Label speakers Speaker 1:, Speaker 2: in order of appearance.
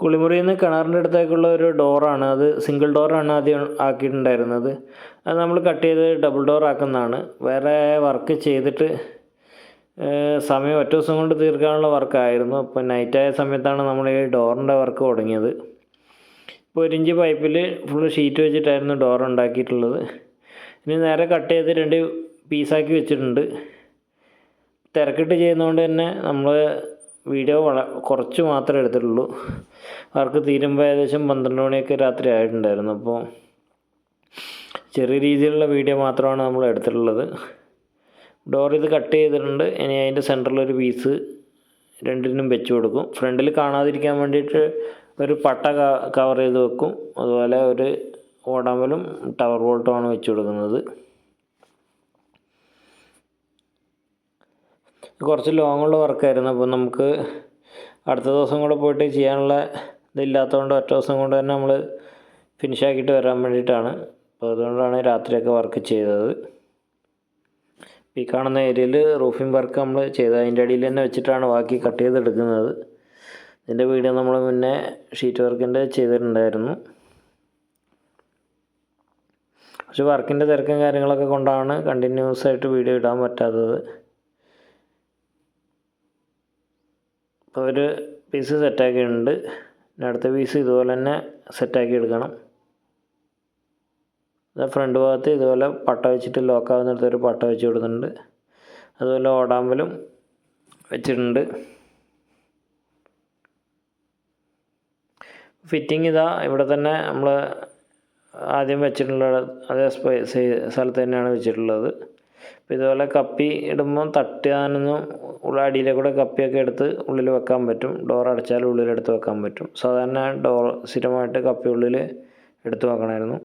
Speaker 1: കുളിമുറിയിൽ നിന്ന് കിണറിന്റെ അടുത്തേക്കുള്ള ഒരു ഡോറാണ്. അത് സിംഗിൾ ഡോറാണ് ആദ്യം ആക്കിയിട്ടുണ്ടായിരുന്നത്. അത് നമ്മൾ കട്ട് ചെയ്ത് ഡബിൾ ഡോർ ആക്കുന്നതാണ്. വേറെ വർക്ക് ചെയ്തിട്ട് സമയം ഒറ്റ ദിവസം കൊണ്ട് തീർക്കാനുള്ള വർക്കായിരുന്നു. അപ്പോൾ നൈറ്റായ സമയത്താണ് നമ്മൾ ഈ ഡോറിന്റെ വർക്ക് തുടങ്ങിയത്. ഇപ്പോൾ ഒരു ഇഞ്ച് പൈപ്പിൽ ഫുള്ള് ഷീറ്റ് വെച്ചിട്ടായിരുന്നു ഡോർ ഉണ്ടാക്കിയിട്ടുള്ളത്. ഇനി നേരെ കട്ട് ചെയ്ത് രണ്ട് പീസാക്കി വെച്ചിട്ടുണ്ട്. തിരക്കിട്ട് ചെയ്യുന്നതുകൊണ്ട് തന്നെ നമ്മൾ വീഡിയോ വള കുറച്ച് മാത്രമേ എടുത്തിട്ടുള്ളൂ. വർക്ക് തീരുമ്പോൾ ഏകദേശം പന്ത്രണ്ട് മണിയൊക്കെ രാത്രി ആയിട്ടുണ്ടായിരുന്നു. അപ്പോൾ ചെറിയ രീതിയിലുള്ള വീഡിയോ മാത്രമാണ് നമ്മൾ എടുത്തിട്ടുള്ളത്. ഡോർ ഇത് കട്ട് ചെയ്തിട്ടുണ്ട്. ഇനി അതിന്റെ സെന്ററിലൊരു പീസ് രണ്ടിനും വെച്ച് കൊടുക്കും. ഫ്രണ്ടിൽ കാണാതിരിക്കാൻ വേണ്ടിയിട്ട് ഒരു പട്ട കവർ ചെയ്ത് വെക്കും. അതുപോലെ ഒരു ഓടാമ്പലും ടവർ ബോൾട്ടുമാണ് വെച്ച് കൊടുക്കുന്നത്. കുറച്ച് ലോങ്ങുള്ള വർക്കായിരുന്നു. അപ്പോൾ നമുക്ക് അടുത്ത ദിവസം കൂടെ പോയിട്ട് ചെയ്യാനുള്ള ഇതില്ലാത്തതുകൊണ്ട് ഒറ്റ ദിവസം കൊണ്ട് തന്നെ നമ്മൾ ഫിനിഷ് ആക്കിയിട്ട് വരാൻ വേണ്ടിയിട്ടാണ്. അപ്പോൾ അതുകൊണ്ടാണ് രാത്രിയൊക്കെ വർക്ക് ചെയ്തത്. ഈ കാണുന്ന ഏരിയയിൽ റൂഫിംഗ് വർക്ക് നമ്മൾ ചെയ്ത് അതിന്റെ അടിയിൽ തന്നെ വെച്ചിട്ടാണ് ബാക്കി കട്ട് ചെയ്തെടുക്കുന്നത് ഇതിന്റെ വീഡിയോ നമ്മൾ മുന്നേ ഷീറ്റ് വർക്കിന്റെ ചെയ്തിട്ടുണ്ടായിരുന്നു. പക്ഷെ വർക്കിന്റെ തിരക്കും കാര്യങ്ങളൊക്കെ കൊണ്ടാണ് കണ്ടിന്യൂസ് ആയിട്ട് വീഡിയോ ഇടാൻ പറ്റാത്തത്. അപ്പോൾ ഒരു പീസ് സെറ്റാക്കിയിട്ടുണ്ട് ഇനി അടുത്ത പീസ് ഇതുപോലെ തന്നെ സെറ്റാക്കി എടുക്കണം. ഫ്രണ്ട് ഭാഗത്ത് ഇതുപോലെ പട്ട വെച്ചിട്ട് ലോക്ക് ആവുന്നിടത്ത് ഒരു പട്ട വെച്ച് കൊടുക്കുന്നുണ്ട് അതുപോലെ ഓടാമ്പലും വെച്ചിട്ടുണ്ട്. ഫിറ്റിംഗ് ഇതാ ഇവിടെ തന്നെ നമ്മൾ ആദ്യം വെച്ചിട്ടുള്ള അതേ സ്ഥലത്ത് തന്നെയാണ് വെച്ചിട്ടുള്ളത്. അപ്പോൾ ഇതുപോലെ കപ്പി ഇടുമ്പം തട്ടാനൊന്നും ഉള്ള അടിയിലെ കൂടെ കപ്പിയൊക്കെ എടുത്ത് ഉള്ളിൽ വെക്കാൻ പറ്റും. ഡോർ അടച്ചാൽ ഉള്ളിലെടുത്ത് വെക്കാൻ പറ്റും. സാധാരണ ഡോർ സ്ഥിരമായിട്ട് കപ്പി ഉള്ളിൽ എടുത്ത് വെക്കണമായിരുന്നു